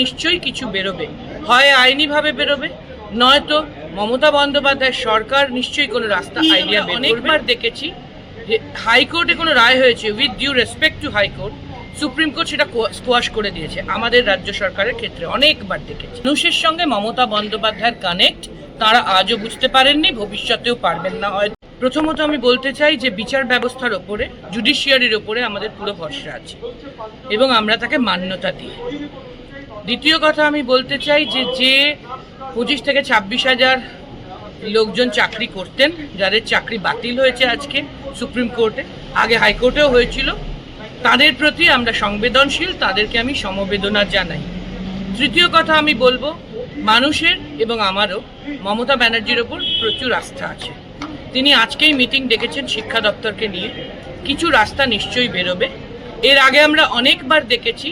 নিশ্চয়ই কিছু বেরোবে। হয় আইনিভাবে বেরোবে নয়তো মমতা বন্দ্যোপাধ্যায় সরকার নিশ্চয়ই কোনো রাস্তা আইডিয়া অনেকবার দেখেছি যে হাইকোর্টে কোনো রায় হয়েছে with due respect to high court supreme court সেটা স্কোয়াশ করে দিয়েছে। আমাদের রাজ্য সরকারের ক্ষেত্রে অনেকবার দেখেছি। মানুষের সঙ্গে মমতা বন্দ্যোপাধ্যায়ের কানেক্ট তারা আজও বুঝতে পারেননি ভবিষ্যতেও পারবেন না হয়তো। প্রথমত আমি বলতে চাই যে বিচার ব্যবস্থার ওপরে জুডিশিয়ারির ওপরে আমাদের পুরো ভরসা আছে। এবং আমরা তাকে মান্যতা দিই দ্বিতীয় কথা আমি বলতে চাই যে যে পঁচিশ থেকে ছাব্বিশ হাজার লোকজন চাকরি করতেন, যাদের চাকরি বাতিল হয়েছে আজকে সুপ্রিম কোর্টে, আগে হাইকোর্টেও হয়েছিল, তাদের প্রতি আমরা সংবেদনশীল, তাদেরকে আমি সমবেদনা জানাই। তৃতীয় কথা আমি বলব, মানুষের এবং আমারও মমতা ব্যানার্জির ওপর প্রচুর আস্থা আছে। তিনি আজকেই মিটিং ডেকেছেন শিক্ষা দপ্তরকে নিয়ে। কিছু রাস্তা নিশ্চয়ই বেরোবে। এর আগে আমরা অনেকবার দেখেছি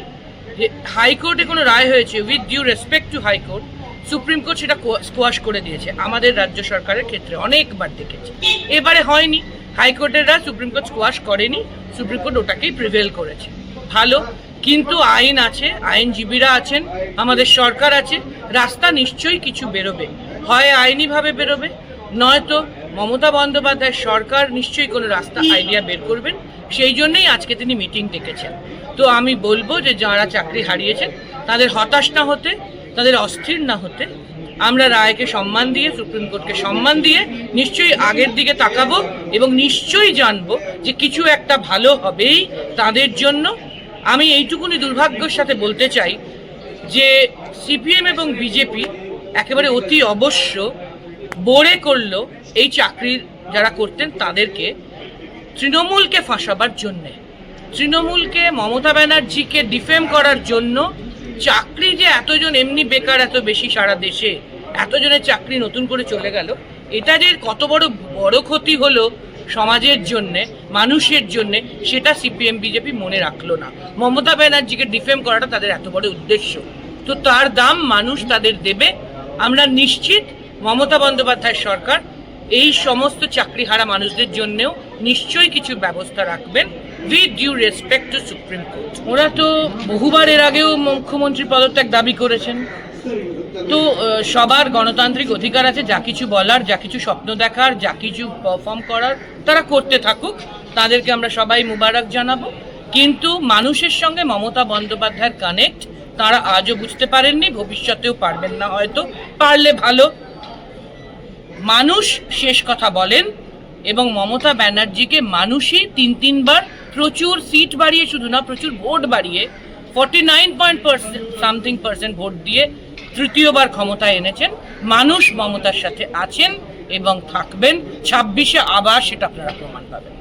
হাইকোর্টে কোনো রায় হয়েছে with due respect to high court, supreme court সেটা স্কোয়াশ করে দিয়েছে, আমাদের রাজ্য সরকারের ক্ষেত্রে অনেকবার দেখেছি। এবারে হয়নি, হাইকোর্টের রায় সুপ্রিম কোর্ট স্কোয়াশ করেনি, সুপ্রিম কোর্ট ওটাকেই প্রিভেল করেছে। ভালো, কিন্তু আইন আছে, আইনজীবীরা আছেন, আমাদের সরকার আছে, রাস্তা নিশ্চয়ই কিছু বেরোবে। হয় আইনিভাবে বেরোবে, নয়তো মমতা বন্দ্যোপাধ্যায় সরকার নিশ্চয়ই কোনো রাস্তা আইডিয়া বের করবেন, সেই জন্যই আজকে তিনি মিটিং ডেকেছেন। তো আমি বলব যে যারা চাকরি হারিয়েছেন, তাদের হতাশ না হতে, তাদের অস্থির না হতে, আমরা রায়কে সম্মান দিয়ে, সুপ্রিম কোর্টকে সম্মান দিয়ে নিশ্চয়ই আগের দিকে তাকাবো এবং নিশ্চয়ই জানব যে কিছু একটা ভালো হবেই তাদের জন্য। আমি এইটুকুনি দুর্ভাগ্যের সাথে বলতে চাই যে সিপিএম এবং বিজেপি একেবারে অতি অবশ্য বোরে করল এই চাকরির যারা করতেন তাদেরকে তৃণমূলকে ফাঁসাবার জন্যে, তৃণমূলকে মমতা ব্যানার্জিকে ডিফেম করার জন্য চাকরি যে এতজন এমনি বেকার এত বেশি সারা দেশে, এতজনের চাকরি নতুন করে চলে গেল, এটা যে কত বড় বড় ক্ষতি হলো সমাজের জন্যে, মানুষের জন্যে, সেটা সিপিএম, বিজেপি মনে রাখল না। মমতা ব্যানার্জিকে ডিফেম করাটা তাদের এত বড় উদ্দেশ্য। তো তার দাম মানুষ তাদের দেবে। আমরা নিশ্চিত মমতা বন্দ্যোপাধ্যায় সরকার এই সমস্ত চাকরিহারা মানুষদের জন্যেও নিশ্চয়ই কিছু ব্যবস্থা রাখবেন with due respect to supreme court ওরা তো বহুবার এর আগেও মুখ্যমন্ত্রী পদত্যাগ দাবি করেছেন। তো সবার গণতান্ত্রিক অধিকার আছে, যা কিছু বলার, যা কিছু স্বপ্ন দেখার, যা কিছু পারফর্ম করার, তারা করতে থাকুক, তাদেরকে আমরা সবাই মুবারক জানাব। কিন্তু মানুষের সঙ্গে মমতা বন্দ্যোপাধ্যায়ের কানেক্ট তারা আজও বুঝতে পারেননি, ভবিষ্যতেও পারবেন না হয়তো, পারলে ভালো। মানুষ শেষ কথা বলেন এবং মমতা ব্যানার্জিকে মানুষই তিন তিনবার প্রচুর সিট বাড়িয়ে, শুধু না, প্রচুর ভোট বাড়িয়ে forty nine point percent something percent vote দিয়ে তৃতীয়বার ক্ষমতায় এনেছেন। মানুষ মমতার সাথে আছেন এবং থাকবেন। ছাব্বিশে আবার সেটা আপনারা প্রমাণ পাবেন।